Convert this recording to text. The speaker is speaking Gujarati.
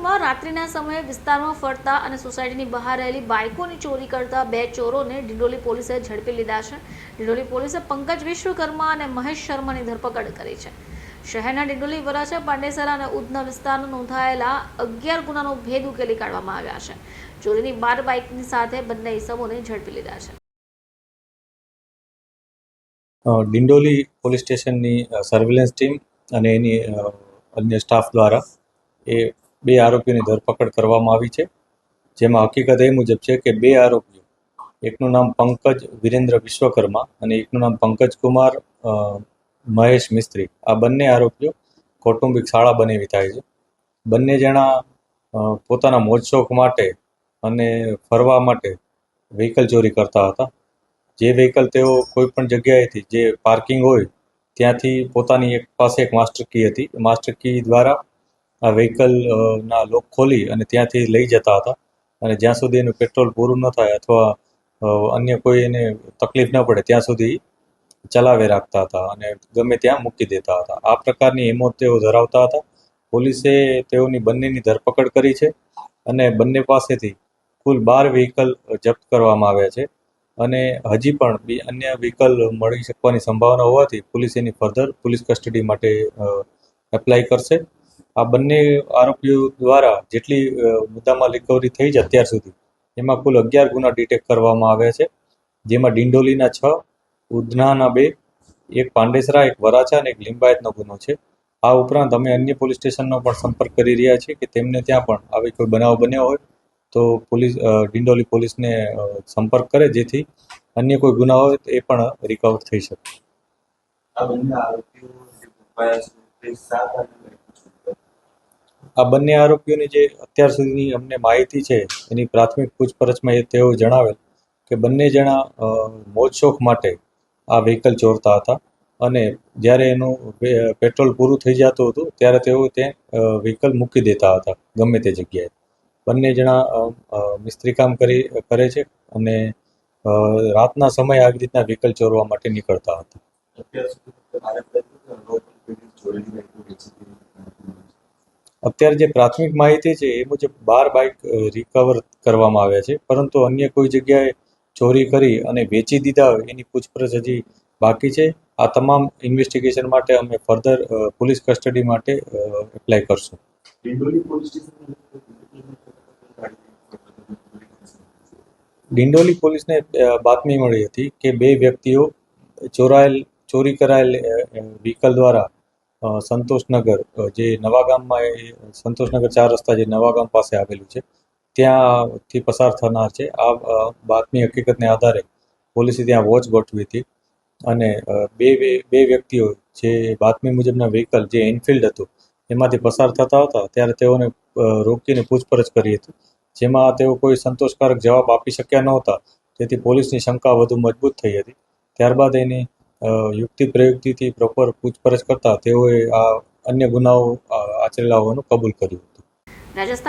સુરતમાં રાત્રિના સમયે વિસ્તારમાં ફરતા અને સોસાયટીની બહાર રહેલી બાઇકોની ચોરી કરતા બે ચોરોને ડિંડોલી પોલીસે ઝડપી લીધા છે. ડિંડોલી પોલીસે પંકજ વિશ્વકર્મા અને મહેશ શર્માની ધરપકડ કરી છે. શહેરના ડિંડોલી, વરાછા, પાંડેસરા અને ઉધના વિસ્તારમાં નોંધાયેલા અગિયાર ગુનાનો ભેદ ઉકેલી કાઢવામાં આવ્યા છે. ચોરીની બાર બાઇકની સાથે બંને ઇસમોને ઝડપી લીધા છે. ડિંડોલી પોલીસ સ્ટેશનની સર્વેલન્સ ટીમ અને એની અન્ય સ્ટાફ દ્વારા એ બે આરોપીઓની ધરપકડ કરવામાં આવી છે. જેમાં હકીકત એ મુજબ છે કે બે આરોપીઓ, એકનું નામ પંકજ વિરેન્દ્ર વિશ્વકર્મા અને એકનું નામ પંકજ કુમાર મહેશ મિસ્ત્રી. આ બંને આરોપીઓ કૌટુંબિક શાળા બનેવી થાય છે. બંને જણા પોતાના મોજ શોખ માટે અને ફરવા માટે વ્હીકલ ચોરી કરતા હતા. જે વ્હીકલ તેઓ કોઈ પણ જગ્યાએથી જે પાર્કિંગ હોય, ત્યાંથી પોતાની એક પાસે એક માસ્ટર કી હતી. માસ્ટર કી દ્વારા આ વ્હીકલ ના લોક ખોલી અને ત્યાંથી લઈ જતા હતા. અને જ્યાં સુધી એનું પેટ્રોલ પૂરું ન થાય અથવા અન્ય કોઈ એને તકલીફ ન પડે, ત્યાં સુધી ચલાવે રાખતા હતા અને ગમે ત્યાં મૂકી દેતા હતા. આ પ્રકારની હિંમત તેઓ ધરાવતા હતા. પોલીસે તેઓની બંનેની ધરપકડ કરી છે અને બંને પાસેથી કુલ બાર વ્હીકલ જપ્ત કરવામાં આવ્યા છે. અને હજી પણ બી અન્ય વ્હીકલ મળી શકવાની સંભાવના હોવાથી પોલીસ એની ફર્ધર પોલીસ કસ્ટડી માટે એપ્લાય કરશે. આ બંને આરોપીઓ દ્વારા જેટલી મુદ્દામાં રિકવરી થઈ છે અત્યાર સુધી, એમાં કુલ અગિયાર ગુના ડિટેક્ટ કરવામાં આવ્યા છે. જેમાં ડિંડોલીના છ, ઉધનાના બે, એક પાંડેસરા, એક વરાછા અને એક લિંબાયતનો ગુનો છે. આ ઉપરાંત અમે અન્ય પોલીસ સ્ટેશનનો પણ સંપર્ક કરી રહ્યા છીએ કે તેમને ત્યાં પણ આવી કોઈ બનાવ બન્યો હોય તો પોલીસ ડિંડોલી પોલીસને સંપર્ક કરે જેથી અન્ય કોઈ ગુના હોય એ પણ રિકવર થઈ શકે. આ બંને આરોપીઓની જે અત્યાર સુધીની અમને માહિતી છે એની પ્રાથમિક પૂછપરછમાં એ તેઓ જણાવેલ કે બંને જણા અ, મોજ શોખ માટે આ વ્હીકલ ચોરતા હતા અને જ્યારે એનું પેટ્રોલ પૂરું થઈ જતું હતું ત્યારે તેઓ તે વ્હીકલ મૂકી દેતા હતા ગમે તે જગ્યાએ. બંને જણા મિસ્ત્રી કામ કરી કરે છે અને રાતના સમયે આવી રીતના વ્હીકલ ચોરવા માટે નીકળતા હતા અત્યાર સુધી મારે અગાઉ પણ પેલી ચોરીની બાઈકો વેચી હતી. અત્યારે જે પ્રાથમિક માહિતી છે એ મુજબ બાર બાઇક રિકવર કરવામાં આવ્યા છે. પરંતુ અન્ય કોઈ જગ્યાએ ચોરી કરી અને વેચી દીધા હોય એની પૂછપરછ હજી બાકી છે. આ તમામ ઇન્વેસ્ટિગેશન માટે અમે ફર્ધર પોલીસ કસ્ટડી માટે એપ્લાય કરશું. ડિંડોલી પોલીસને બાતમી મળી હતી કે બે વ્યક્તિઓ ચોરાયેલ ચોરી કરાયેલ વ્હીકલ દ્વારા સંતોષનગર જે નવાગામમાં એ સંતોષનગર ચાર રસ્તા જે નવાગામ પાસે આવેલું છે, ત્યાંથી પસાર થનાર છે. આ બાતમી હકીકતને આધારે પોલીસે ત્યાં વોચ ગોઠવી હતી અને બે, બે- વ્યક્તિઓ જે બાતમી મુજબના વ્હીકલ જે એનફિલ્ડ હતું, એમાંથી પસાર થતા હતા, ત્યારે તેઓને રોકીને પૂછપરછ કરી હતી. જેમાં તેઓ કોઈ સંતોષકારક જવાબ આપી શક્યા નહોતા, તેથી પોલીસની શંકા વધુ મજબૂત થઈ હતી. ત્યારબાદ એની યુક્તિ પ્રયુક્તિથી પ્રોપર પૂછપરછ કરતા તેઓએ આ અન્ય ગુનાઓ આચરેલા હોવાનું કબૂલ કર્યું હતું.